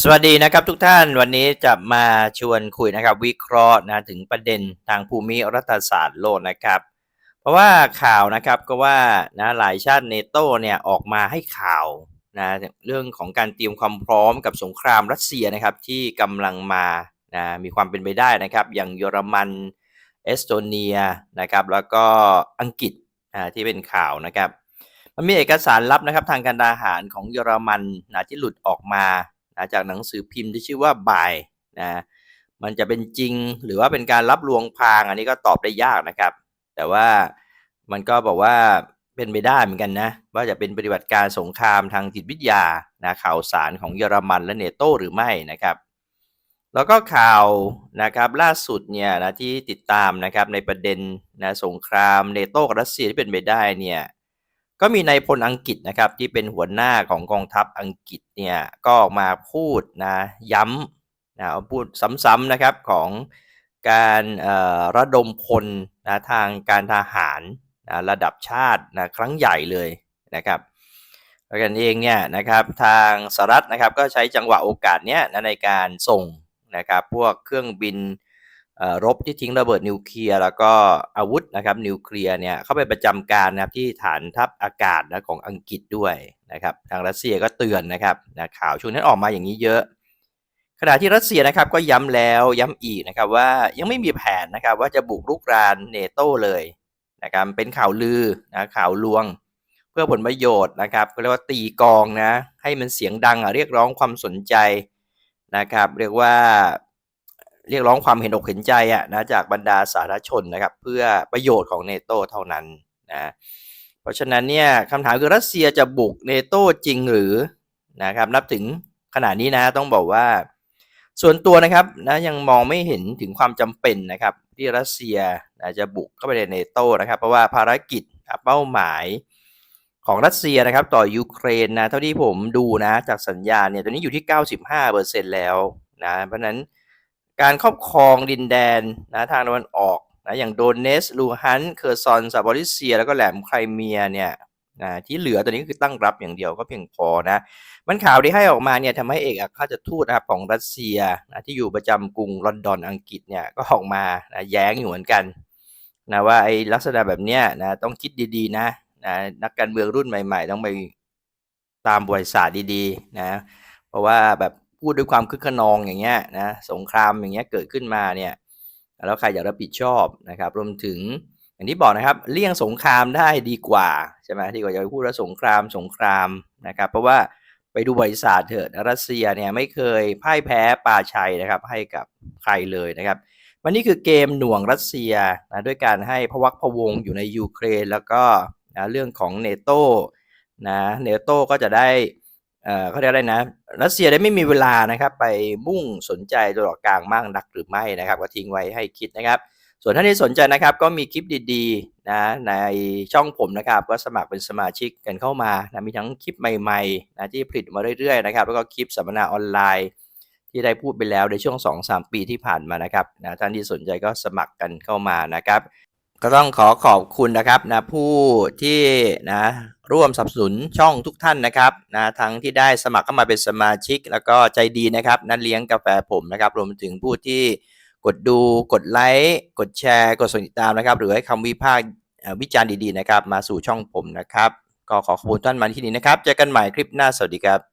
สวัสดีนะครับทุกท่านวันนี้จะมาชวนคุยนะครับ วิเคราะห์นะถึงประเด็นทางภูมิรัฐศาสตร์โลกนะครับ เพราะว่าข่าวนะครับก็ว่านะหลายชาติเนโตเนี่ยออกมาให้ข่าวนะเรื่องของการเตรียมความพร้อมกับสงครามรัสเซียนะครับที่กำลังมานะมีความเป็นไปได้นะครับ อย่างเยอรมันเอสโตเนียนะครับแล้วก็อังกฤษอ่าที่เป็นข่าวนะครับมันมีเอกสารลับนะครับทางการทหารของเยอรมันนะที่หลุดออกมา นะจากหนังสือพิมพ์ที่ชื่อว่าบายนะมันจะเป็นจริงหรือว่าเป็นการรับลวงพรางอันนี้ก็ตอบได้ยากนะครับ แต่ว่ามันก็บอกว่าเป็นไปได้เหมือนกันนะ ว่าจะเป็นปฏิบัติการสงครามทางจิตวิทยานะข่าวสารของเยอรมันและเนโตหรือไม่นะครับ แล้วก็ข่าวนะครับล่าสุดเนี่ยนะที่ติดตามนะครับในประเด็นนะสงครามเนโตกับรัสเซียที่เป็นไปได้เนี่ย ก็มีนายพลอังกฤษนะครับที่เป็นหัวหน้าของกองทัพอังกฤษเนี่ยก็ออกมาพูดนะย้ำนะพูดซ้ำๆนะครับของการระดมพลนะทางการทหารนะระดับชาตินะครั้งใหญ่เลยนะครับแล้วกันเองเนี่ยนะครับทางสหรัฐนะครับก็ใช้จังหวะโอกาสเนี้ยนะในการส่งนะครับพวกเครื่องบิน รบที่ทิ้งระเบิดนิวเคลียร์แล้วก็อาวุธนะครับนิวเคลียร์เนี่ยเข้าไปประจำการนะครับที่ฐานทัพอากาศนะของอังกฤษด้วยนะครับทางรัสเซียก็เตือนนะครับนะข่าวช่วงนั้นออกมาอย่างนี้เยอะ ขณะที่รัสเซียนะครับก็ย้ำแล้วย้ำอีกนะครับว่ายังไม่มีแผนนะครับว่าจะบุกรุกรานเนโตเลยนะครับเป็นข่าวลือนะข่าวลวง เพื่อผลประโยชน์นะครับก็เรียกว่าตีกองนะให้มันเสียงดังเรียกร้องความสนใจนะครับ เรียกว่า เรียกร้องความเห็นอกเห็นใจอะนะจากบรรดาสาธารณชนนะครับเพื่อประโยชน์ของเนโตเท่านั้นนะเพราะฉะนั้นเนี่ยคำถามคือรัสเซียจะบุกเนโตจริงหรือนะครับนับถึงขณะนี้นะต้องบอกว่า ส่วนตัวนะครับนะยังมองไม่เห็นถึงความจำเป็นนะครับที่รัสเซียนะจะบุกเข้าไปในเนโตนะครับ เพราะว่าภารกิจเป้าหมายของรัสเซียนะครับต่อยูเครนนะเท่าที่ผมดูนะจากสัญญาเนี่ยตอนนี้อยู่ที่ 95%แล้วนะเพราะนั้น การครอบครองดินแดนนะทางตะวันออกนะอย่างโดเนส ลูฮัน เคอร์ซอนซาบอริเซีย แล้วก็แหลมไครเมียเนี่ยนะที่เหลือตอนนี้ก็คือตั้งรับอย่างเดียวก็เพียงพอนะ มันข่าวที่ให้ออกมาเนี่ยทำให้เอกอัครราชทูตนะครับของรัสเซียนะที่อยู่ประจำกรุงลอนดอนอังกฤษเนี่ยก็ออกมานะแย้งอยู่เหมือนกันนะว่าไอ้ลักษณะแบบเนี้ยนะต้องคิดดีๆนะนะนักการเมืองรุ่นใหม่ ๆ ต้องไปตามบริษัทดีๆนะเพราะว่าแบบ พูดด้วยความคึกขนองอย่างเงี้ยนะสงครามอย่างเงี้ยเกิดขึ้นมาเนี่ยแล้วใครจะรับผิดชอบนะครับ รวมถึงอย่างที่บอกนะครับเลี่ยงสงครามได้ดีกว่าใช่ไหมที่กว่าจะไปพูดว่าสงครามสงครามนะครับ เพราะว่าไปดูบริษัทเถิดรัสเซียเนี่ยไม่เคยพ่ายแพ้ปาชัยนะครับ ให้กับใครเลยนะครับวันนี้คือเกมหน่วงรัสเซียนะด้วยการให้พวักพวงอยู่ในยูเครน แล้วก็นะเรื่องของเนโตนะเนโตก็จะได้ เขาเรียกอะไรนะรัสเซียได้ไม่มีเวลานะครับไปมุ่งสนใจตัวกลางมากนักหรือไม่นะครับ ก็ทิ้งไว้ให้คิดนะครับ ส่วนท่านที่สนใจนะครับก็มีคลิปดีๆนะในช่องผมนะครับ ก็สมัครเป็นสมาชิกกันเข้ามานะมีทั้งคลิปใหม่ๆนะที่ผลิตมาเรื่อยๆนะครับแล้วก็คลิปสัมมนาออนไลน์ ที่ได้พูดไปแล้วในช่วง 2-3 ปีที่ผ่านมานะครับนะท่านที่สนใจก็สมัครกันเข้ามานะครับ ก็ต้องขอขอบคุณนะครับนะผู้ที่นะร่วมสนับสนุนช่องทุกท่านนะครับนะทั้งที่ได้สมัครเข้ามาเป็นสมาชิก แล้วก็ใจดีนะครับนัดเลี้ยงกาแฟผมนะครับ รวมถึงผู้ที่กดดูกดไลค์กดแชร์ กดติดตามนะครับ หรือให้คำวิพากษ์วิจารณ์ดีๆนะครับ มาสู่ช่องผมนะครับ ก็ขอขอบคุณท่านมาที่นี้นะครับ เจอกันใหม่คลิปหน้าสวัสดีครับ